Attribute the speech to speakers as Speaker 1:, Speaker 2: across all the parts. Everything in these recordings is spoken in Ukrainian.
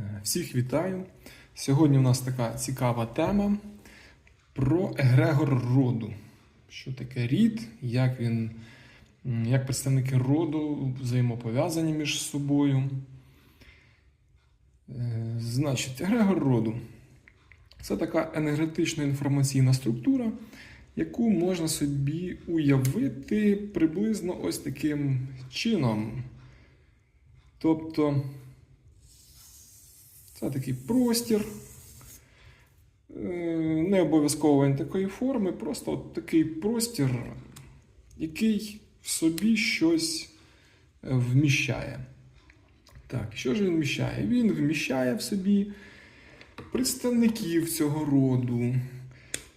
Speaker 1: Е, Всіх вітаю. Сьогодні у нас така цікава тема про егрегор роду. Що таке рід, як він, як представники роду взаємопов'язані між собою. Е, Значить, егрегор роду це така енергетична інформаційна структура, яку можна собі уявити приблизно ось таким чином. Тобто, це такий простір. е, Не обов'язково він такої форми, просто от такий простір, який в собі щось е, вміщає. Так, що ж він вміщає? Він вміщає в собі представників цього роду.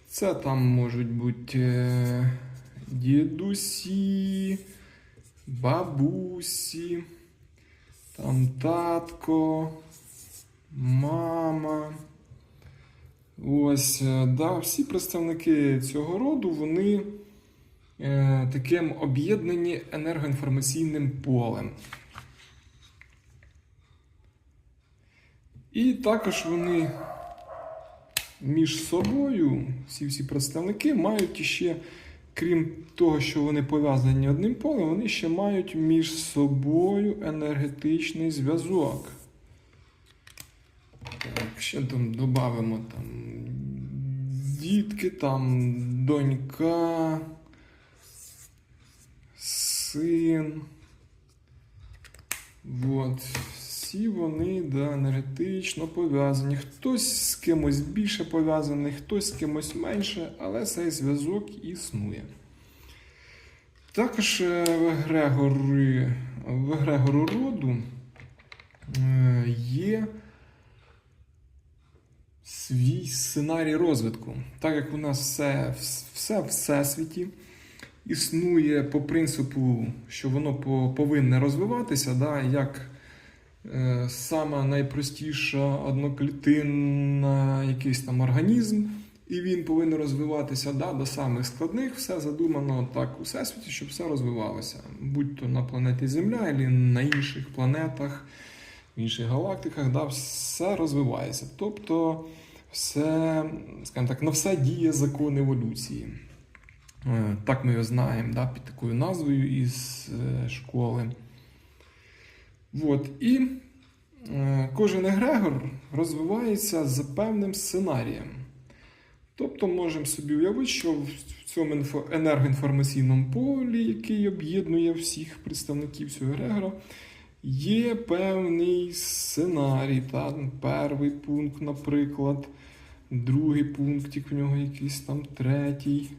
Speaker 1: Це там можуть бути е, дідусі, бабусі, там татко, мама. Ось, е, да, всі представники цього роду, вони е, таким об'єднані енергоінформаційним полем. І також вони між собою, всі всі представники, мають іще, крім того, що вони пов'язані одним полем, вони ще мають між собою енергетичний зв'язок. Ще там додамо там дітки, там донька, син. От. Всі вони да, енергетично пов'язані. Хтось з кимось більше пов'язаний, хтось з кимось менше, але цей зв'язок існує. Також е, в егрегору роду е, є свій сценарій розвитку. Так як у нас все, все всесвіті існує по принципу, що воно по- повинне розвиватися, да, як е, сама найпростіша одноклітинна якийсь там організм, і він повинен розвиватися да, до самих складних. Все задумано так у всесвіті, щоб все розвивалося. Будь то на планеті Земля, або на інших планетах, в інших галактиках, да, все розвивається. Тобто, все, скажімо так, на все діє закон еволюції. Е, Так ми його знаємо да, під такою назвою із е, школи. От. І е, кожен егрегор розвивається за певним сценарієм. Тобто можемо собі уявити, що в цьому енергоінформаційному полі, який об'єднує всіх представників цього егрегора, є певний сценарій. Та? Перший пункт, наприклад, другий пунктик в нього якийсь там третій.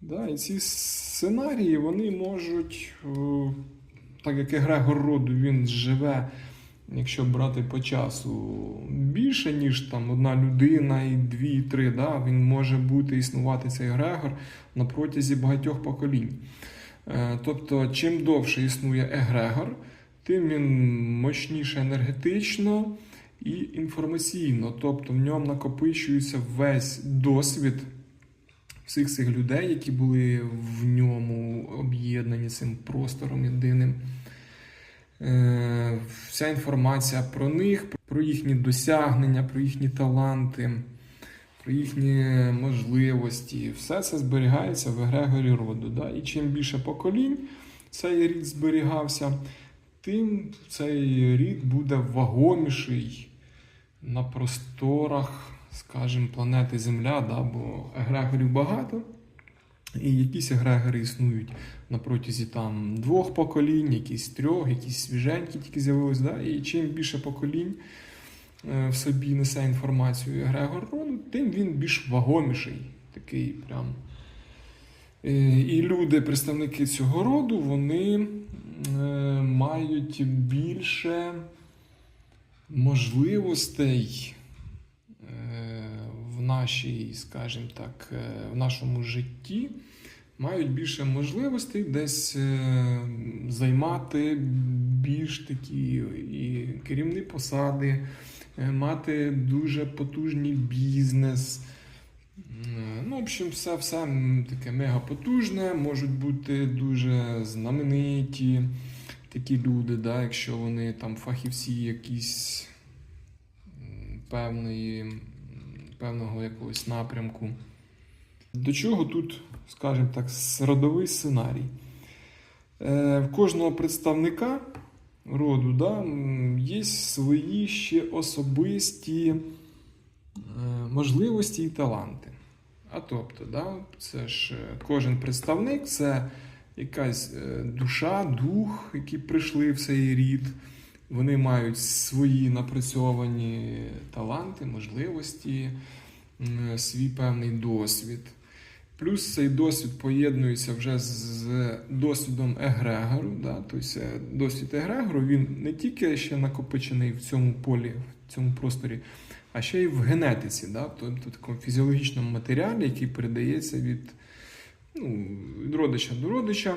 Speaker 1: Да, і ці сценарії вони можуть, о, так як егрегор роду він живе, якщо брати по часу, більше, ніж там одна людина і дві, і три, да, він може бути існувати цей егрегор на протязі багатьох поколінь. Е, Тобто, чим довше існує егрегор, тим він мощніше енергетично і інформаційно. Тобто в ньому накопичується весь досвід всіх цих людей, які були в ньому об'єднані цим простором єдиним. Е, Вся інформація про них, про їхні досягнення, про їхні таланти, про їхні можливості, все це зберігається в егрегорі роду. Да? І чим більше поколінь цей рід зберігався, тим цей рід буде вагоміший на просторах, скажімо, планети Земля, да, бо егрегорів багато. І якісь егрегори існують на протязі там двох поколінь, якісь трьох, якісь свіженькі тільки з'явились. Да? І чим більше поколінь е, в собі несе інформацію егрегор роду, тим він більш вагоміший. Такий прям. Е, І люди, представники цього роду, вони мають більше можливостей е, в нашій, скажімо так, е, в нашому житті мають більше можливостей десь е, займати більш такі і керівні посади, е, мати дуже потужний бізнес. Е, Ну, в общем, все, все таке мега потужне, можуть бути дуже знамениті такі люди, да, якщо вони там фахівці якісь певної, певного якогось напрямку. До чого тут, скажімо так, родовий сценарій? Е, В кожного представника роду да, є свої ще особисті можливості і таланти. А тобто, да, це ж е, кожен представник це якась е, душа, дух, які прийшли в цей рід. Вони мають свої напрацьовані таланти, можливості, свій певний досвід. Плюс цей досвід поєднується вже з- досвідом егрегору. Да? Тобто е, досвід егрегору він не тільки ще накопичений в цьому полі, в цьому просторі, а ще й в генетиці, да? тобто в такому фізіологічному матеріалі, який передається від, ну, від родича до родича,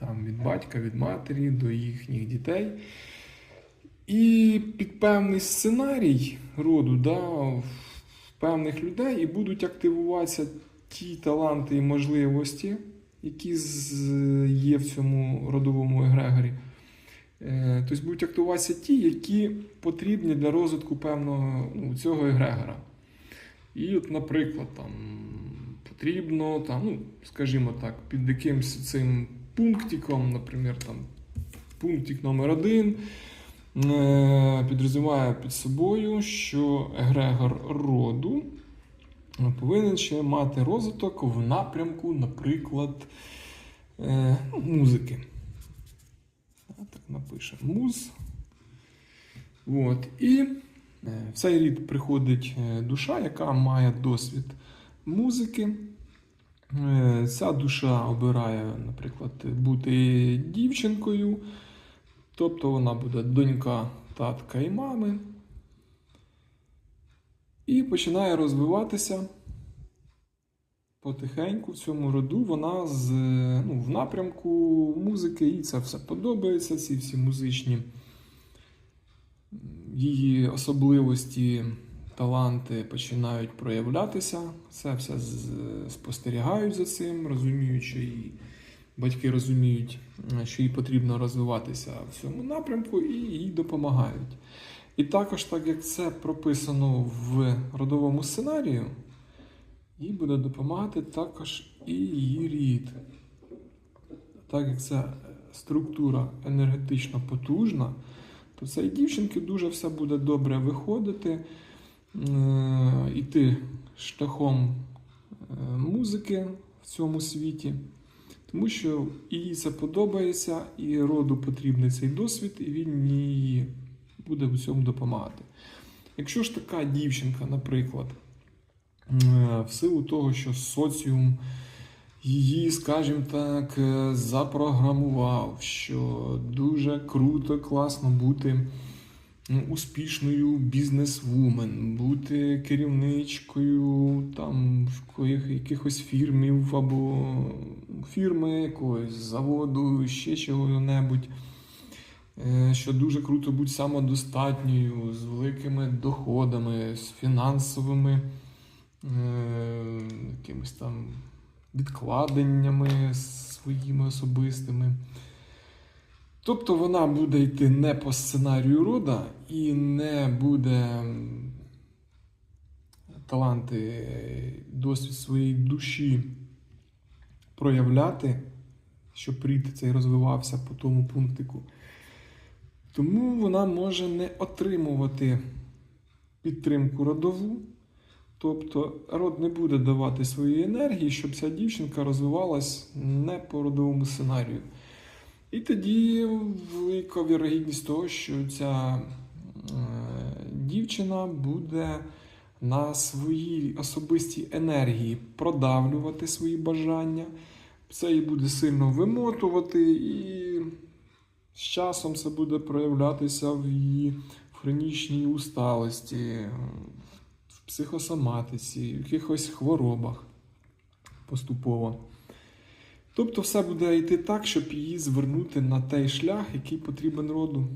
Speaker 1: там, від батька, від матері до їхніх дітей. І під певний сценарій роду да, певних людей і будуть активуватися ті таланти і можливості, які є в цьому родовому егрегорі. Е, Тобто будуть активуватися ті, які потрібні для розвитку певного ну, цього егрегора. І, от, наприклад, там, потрібно, там, ну, скажімо так, під якимось цим пунктиком, наприклад, там, пунктик номер один е, підрозуміває під собою, що егрегор роду повинен ще мати розвиток в напрямку, наприклад, е, ну, музики. Так напише муз. От. І е, в цей рід приходить е, душа, яка має досвід музики. Ця душа обирає, наприклад, бути дівчинкою, тобто вона буде донька татка і мами. І починає розвиватися потихеньку в цьому роду. Вона з, ну, в напрямку музики, їй це все подобається, ці всі музичні її особливості, таланти починають проявлятися. Це все спостерігають за цим, розуміють, що і батьки розуміють, що їй потрібно розвиватися в цьому напрямку, і їй допомагають. І також, так як це прописано в родовому сценарію, їй буде допомагати також і її рід. Так як це структура енергетично потужна, то цій дівчинки дуже все буде добре виходити, е, йти шляхом е, музики в цьому світі, тому що їй це подобається, і роду потрібний цей досвід, і він їй буде в цьому допомагати. Якщо ж така дівчинка, наприклад, е, в силу того, що соціум її, скажімо так, е, запрограмував, що дуже круто, класно бути успішною бізнес-вумен, бути керівничкою там якихось фірмів або фірми якогось заводу, ще чого-небудь. Е, Що дуже круто бути самодостатньою, з великими доходами, з фінансовими е, якимись там відкладеннями своїми особистими. Тобто вона буде йти не по сценарію рода і не буде таланти, досвід своєї душі проявляти, щоб рід цей розвивався по тому пунктику. Тому вона може не отримувати підтримку родову. Тобто род не буде давати своєї енергії, щоб ця дівчинка розвивалась не по родовому сценарію. І тоді велика вірогідність того, що ця е, дівчина буде на своїй особистій енергії продавлювати свої бажання. Це її буде сильно вимотувати, і з часом це буде проявлятися в її хронічній усталості, в психосоматиці, в якихось хворобах поступово. Тобто все буде йти так, щоб її звернути на той шлях, який потрібен роду.